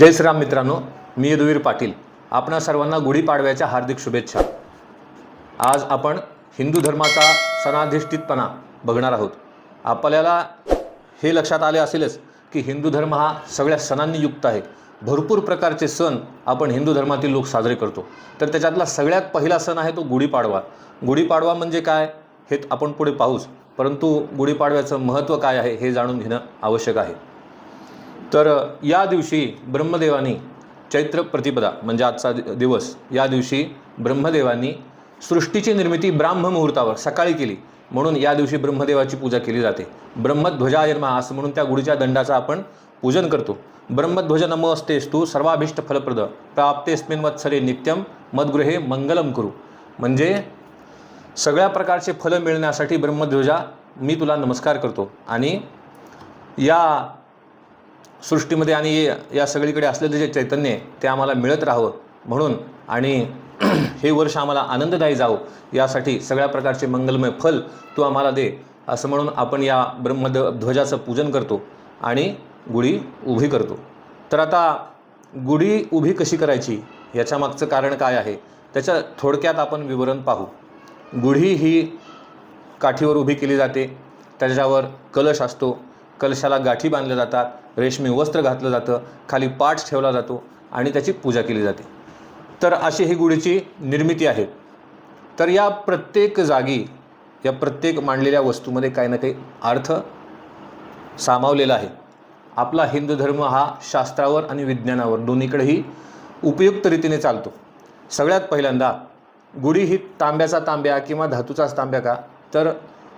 जय श्रीराम मित्रांनो मी यदुवीर पाटील. आपणा सर्वांना गुढीपाडव्याच्या हार्दिक शुभेच्छा. आज आपण हिंदू धर्माचा सणाधिष्ठितपणा बघणार आहोत. आपल्याला हे लक्षात आले असेलच की हिंदू धर्म हा सगळ्या सणांनी युक्त आहे. भरपूर प्रकारचे सण आपण हिंदू धर्मातील लोक साजरे करतो. तर त्याच्यातला सगळ्यात पहिला सण आहे तो गुढीपाडवा गुढीपाडवा म्हणजे काय हे आपण पुढे पाहूच. परंतु गुढीपाडव्याचं महत्त्व काय आहे हे जाणून घेणं आवश्यक आहे. तर या दिवशी ब्रह्मदेवानी चैत्र प्रतिपदा म्हणजे आजचा दिवस या दिवशी ब्रह्मदेवांनी सृष्टीची निर्मिती ब्राह्ममुहूर्तावर सकाळी केली. म्हणून या दिवशी ब्रह्मदेवाची पूजा केली जाते. ब्रह्मध्वजायर्मा असं म्हणून त्या गुढीच्या दंडाचं आपण पूजन करतो. ब्रह्मध्वज नमस्तेस्तु सर्वाभिष्ट फलप्रद प्राप्तेस्मिन वत्सरे नित्यम मद्गृहे मंगलम करू. म्हणजे सगळ्या प्रकारचे फलं मिळण्यासाठी ब्रह्मध्वजा मी तुला नमस्कार करतो. आणि या सृष्टीमध्ये आणि या सगळीकडे असलेलं जे चैतन्य आहे ते आम्हाला मिळत राहावं म्हणून आणि हे वर्ष आम्हाला आनंददायी जावं यासाठी सगळ्या प्रकारचे मंगलमय फल तू आम्हाला दे असं म्हणून आपण या ब्रह्मद ध्वजाचं पूजन करतो आणि गुढी उभी करतो. तर आता गुढी उभी कशी करायची? याच्यामागचं कारण काय आहे? त्याच्या थोडक्यात आपण विवरण पाहू. गुढी ही काठीवर उभी केली जाते त्याच्यावर कलश असतो कलशाला गाठी बांधल्या जातात रेशमी वस्त्र घातलं जातं खाली पाठ ठेवला जातो आणि त्याची पूजा केली जाते. तर अशी ही गुढीची निर्मिती आहे. तर या प्रत्येक जागी या प्रत्येक मांडलेल्या वस्तूमध्ये काही ना काही अर्थ सामावलेला आहे. आपला हिंदू धर्म हा शास्त्रावर आणि विज्ञानावर दोन्हीकडेही उपयुक्त रीतीने चालतो. सगळ्यात पहिल्यांदा गुढी ही तांब्याचा तांब्या किंवा धातूचाच तांब्या का? तर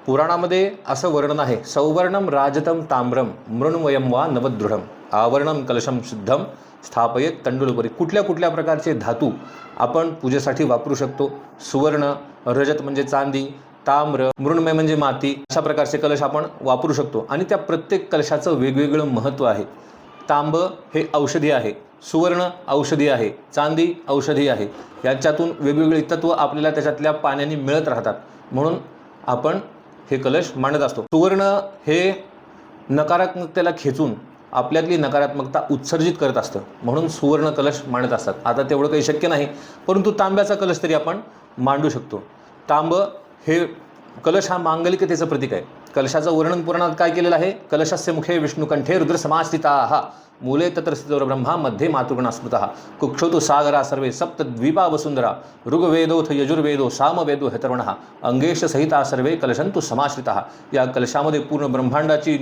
पुराणामध्ये असं वर्णन आहे सौवर्णम राजतम ताम्रम मृण्वयम वा नवदृढम आवर्णम कलशम शुद्धम स्थापयेत तंडुलपरी कुठल्या कुठल्या प्रकारचे धातू आपण पूजेसाठी वापरू शकतो? सुवर्ण रजत म्हणजे चांदी ताम्र मृण्मय म्हणजे माती अशा प्रकारचे कलश आपण वापरू शकतो. आणि त्या प्रत्येक कलशाचं वेगवेगळं महत्त्व आहे. तांब हे औषधी आहे सुवर्ण औषधी आहे चांदी औषधी आहे. याच्यातून वेगवेगळी तत्त्व आपल्याला त्याच्यातल्या पाण्याने मिळत राहतात. म्हणून आपण हे कलश मांडत असतो. सुवर्ण हे नकारात्मकतेला खेचून आपल्यातली नकारात्मकता उत्सर्जित करत असतं. म्हणून सुवर्ण कलश मांडत असतात. आता तेवढं काही शक्य नाही परंतु तांब्याचा कलश तरी आपण मांडू शकतो. तांब हे कलश हा मांगलिकतेचं प्रतीक आहे. कलशाचं वर्णन पुराणात काय केलेलं आहे? कलशस्य मुखे विष्णुकंठे रुद्र समास्थिता हा मूले तत्र स्थितो ब्रह्मा मध्ये मातृगणा स्मृत। कुक्षोतु सागरा सर्वे सप्त द्वीपा वसुंधरा। ऋग्वेदोथ यजुर्वेदो सामवेदो हेतर्वण। अंगेश सहिता सर्वे कलशंतु समाश्रिता। या कलशामध्ये पूर्ण ब्रह्मांडाची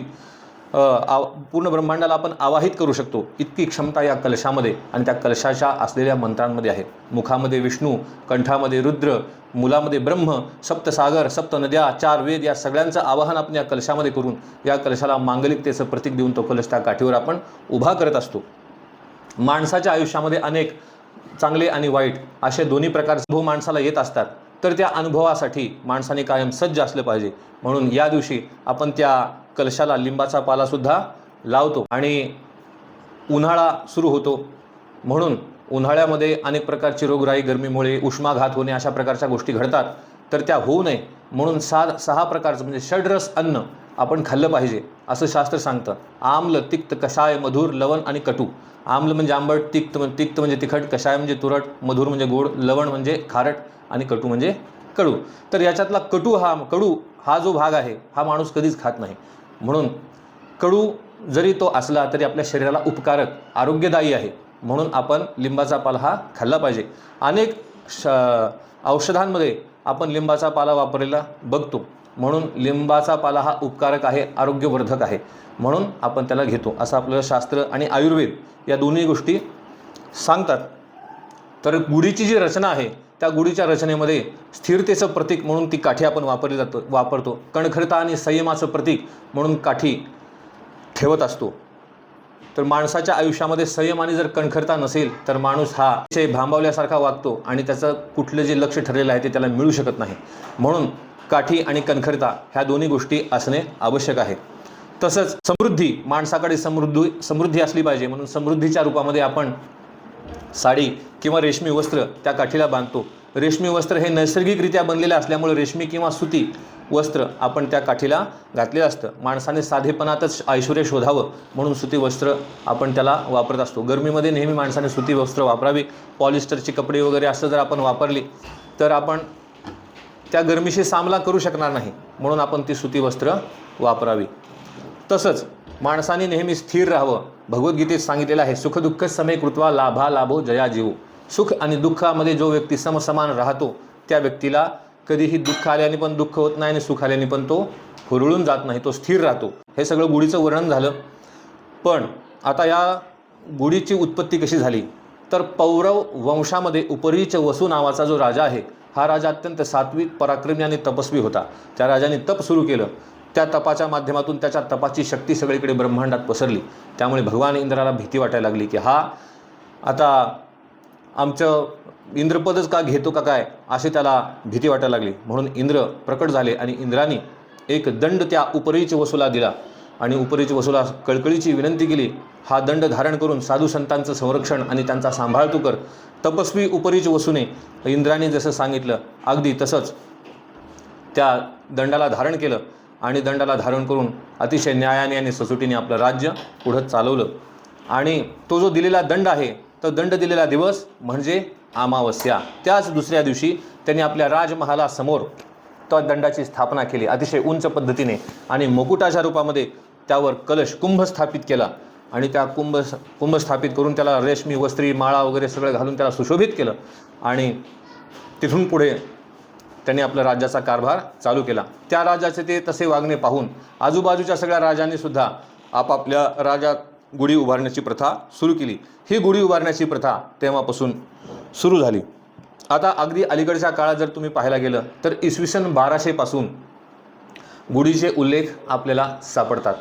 आव पूर्ण ब्रह्मांडाला आपण आवाहित करू शकतो. इतकी क्षमता या कलशामध्ये आणि त्या कलशाच्या असलेल्या मंत्रांमध्ये आहे. मुखामध्ये विष्णू कंठामध्ये रुद्र मुलामध्ये ब्रह्म सप्तसागर सप्त नद्या चार वेद या सगळ्यांचं आवाहन आपण या कलशामध्ये करून या कलशाला मांगलिकतेचं प्रतीक देऊन तो कलश त्या काठीवर आपण उभा करत असतो. माणसाच्या आयुष्यामध्ये अनेक चांगले आणि वाईट असे दोन्ही प्रकारचे अनुभव माणसाला येत असतात. तर त्या अनुभवासाठी माणसाने कायम सज्ज असलं पाहिजे. म्हणून या दिवशी आपण त्या कलशाला लिंबाचा पालासुद्धा लावतो आणि उन्हाळा सुरू होतो. म्हणून उन्हाळ्यामध्ये अनेक प्रकारची रोगराई गरमीमुळे उष्माघात होणे अशा प्रकारच्या गोष्टी घडतात. तर त्या होऊ नये. म्हणून सा सहा प्रकारचं म्हणजे षडरस अन्न आपण खाल्लं पाहिजे असं शास्त्र सांगतं. आम्ल तिक्त कषाय मधुर लवण आणि कटू. आम्ल म्हणजे आंबट तिक्त तिक्त म्हणजे तिखट कषाय म्हणजे तुरट मधुर म्हणजे गोड लवण म्हणजे खारट आणि कटू म्हणजे कडू. तर याच्यातला कटू हा कडू हा जो भाग आहे हा माणूस कधीच खात नाही. म्हणून कडू जरी तो असला तरी आपल्या शरीराला उपकारक आरोग्यदायी आहे. म्हणून आपण लिंबाचा पाला हा खाल्ला पाहिजे. अनेक श औषधांमध्ये आपण लिंबाचा पाला वापरलेला बघतो. म्हणून लिंबाचा पाला हा उपकारक आहे आरोग्यवर्धक आहे. म्हणून आपण त्याला घेतो. असं आपलं शास्त्र आणि आयुर्वेद या दोन्ही गोष्टी सांगतात. तर गुढीची जी रचना आहे त्या गुढीच्या रचनेमध्ये स्थिरतेचं प्रतीक म्हणून ती काठी आपण वापरली जातो वापरतो. कणखरता आणि संयमाचं प्रतीक म्हणून काठी ठेवत असतो. तर माणसाच्या आयुष्यामध्ये संयम आणि जर कणखरता नसेल तर माणूस हा विषय भांबावल्यासारखा वागतो आणि त्याचं कुठलं जे लक्ष ठरलेलं आहे ते त्याला मिळू शकत नाही. म्हणून काठी आणि कणखरता ह्या दोन्ही गोष्टी असणे आवश्यक आहे. तसंच समृद्धी माणसाकडे समृद्धी समृद्धी असली पाहिजे म्हणून समृद्धीच्या रूपामध्ये आपण साडी किंवा रेशमी वस्त्र त्या काठीला बांधतो. रेशमी वस्त्र हे नैसर्गिकरित्या बनलेले असल्यामुळे रेशमी किंवा सुती वस्त्र आपण त्या काठीला घातलेलं असतं. माणसाने साधेपणातच ऐश्वर्य शोधावं म्हणून सुती वस्त्र आपण त्याला वापरत असतो. गरमीमध्ये नेहमी माणसाने सुती वस्त्र वापरावी. पॉलिस्टरचे कपडे वगैरे असं जर आपण वापरली तर आपण त्या गरमीशी सामना करू शकणार नाही म्हणून आपण ती सुती वस्त्र वापरावी. तसंच माणसाने नेहमी स्थिर राहावं. भगवद्गीतेत सांगितलेलं आहे सुखदुःख समय कृत्वा लाभा लाभो जया जीव. सुख आणि दुःखामध्ये जो व्यक्ती समसमान राहतो त्या व्यक्तीला कधीही दुःख आल्याने पण दुःख होत नाही आणि सुख आल्याने पण तो हुरळून जात नाही तो स्थिर राहतो. हे सगळं गुढीचं वर्णन झालं. पण आता या गुढीची उत्पत्ती कशी झाली? तर पौरव वंशामध्ये उपरीच वसू नावाचा जो राजा आहे हा राजा अत्यंत सात्विक पराक्रमी आणि तपस्वी होता. त्या राजाने तप सुरू केलं. त्या तपाच्या माध्यमातून त्याच्या तपाची शक्ती सगळीकडे ब्रह्मांडात पसरली. त्यामुळे भगवान इंद्राला भीती वाटायला लागली की हा आता आमचं इंद्रपदच का घेतो का काय? असे त्याला भीती वाटायला लागली. म्हणून इंद्र प्रकट झाले आणि इंद्राने एक दंड त्या उपरीच वसूला दिला आणि उपरीच वसूला कळकळीची विनंती केली. हा दंड धारण करून साधू संतांचं संरक्षण आणि त्यांचा सांभाळ तू कर. तपस्वी उपरीच वसूने इंद्राने जसं सांगितलं अगदी तसंच त्या दंडाला धारण केलं. आणि दंडाला धारण करून अतिशय न्यायाने आणि ससुटीने आपलं राज्य पुढं चालवलं. आणि तो जो दिलेला दंड आहे तो दंड दिलेला दिवस म्हणजे अमावस्या. त्याच दुसऱ्या दिवशी त्यांनी आपल्या राजमहालासमोर त्या दंडाची स्थापना केली अतिशय उंच पद्धतीने. आणि मुकुटाच्या रूपामध्ये त्यावर कलश कुंभ स्थापित केला. आणि त्या कुंभ कुंभ स्थापित करून त्याला रेशमी वस्त्री माळा वगैरे सगळं घालून त्याला सुशोभित केलं. आणि तिथून पुढे त्यांनी आपला राज्याचा कारभार चालू केला. त्या राजाचे ते तसे वागणे पाहून आजूबाजूच्या सगळ्या राजांनी सुद्धा आपापल्या राजात गुढी उभारण्याची प्रथा सुरू केली. ही गुढी उभारण्याची प्रथा तेव्हापासून सुरू झाली. आता अगदी अलीकडच्या काळात जर तुम्ही पाहायला गेलं तर इसवी सन बाराशेपासून गुढीचे उल्लेख आपल्याला सापडतात.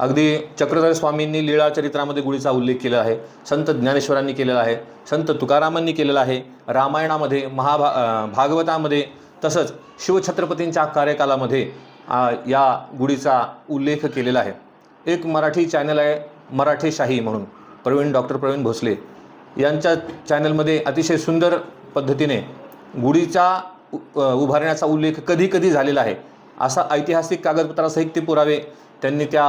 अगदी चक्रधर स्वामींनी लीळा चरित्रामध्ये गुढीचा उल्लेख केलेला आहे संत ज्ञानेश्वरांनी केलेला आहे संत तुकारामांनी केलेला आहे रामायणामध्ये महाभा भागवतामध्ये तसंच शिवछत्रपतींच्या कार्यकालामध्ये या गुढीचा उल्लेख केलेला आहे. एक मराठी चॅनल आहे मराठेशाही म्हणून. प्रवीण डॉक्टर प्रवीण भोसले यांच्या चॅनलमध्ये अतिशय सुंदर पद्धतीने गुढीचा उभारण्याचा उल्लेख कधी कधी झालेला आहे. असा ऐतिहासिक कागदपत्रासहित ते पुरावे त्यांनी त्या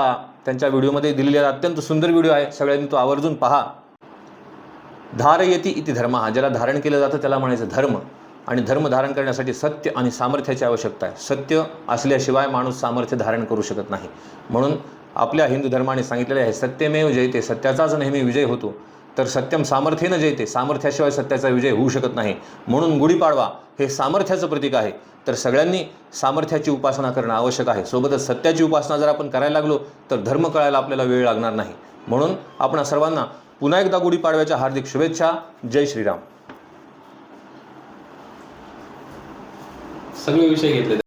त्यांच्या व्हिडिओमध्ये दिलेले अत्यंत सुंदर व्हिडिओ आहे. सगळ्यांनी तो आवर्जून पहा. धार येती इति धर्म. हा ज्याला धारण केलं जातं त्याला म्हणायचं धर्म. आणि धर्म धारण करण्यासाठी सत्य आणि सामर्थ्याची आवश्यकता आहे. सत्य असल्याशिवाय माणूस सामर्थ्य धारण करू शकत नाही. म्हणून आपल्या हिंदू धर्माने सांगितलेले आहे सत्यमेव जयते सत्याचाच नेहमी विजय होतो. तर सत्यम सामर्थ्येनं जयते सामर्थ्याशिवाय सत्याचा विजय होऊ शकत नाही. म्हणून गुढीपाडवा हे सामर्थ्याचं प्रतीक आहे. तर सगळ्यांनी सामर्थ्याची उपासना करणं आवश्यक आहे. सोबतच सत्याची उपासना जर आपण करायला लागलो तर धर्म कळायला आपल्याला वेळ लागणार नाही. म्हणून आपण सर्वांना पुन्हा एकदा गुढीपाडव्याच्या हार्दिक शुभेच्छा. जय श्रीराम. सगळे विषय घेतले.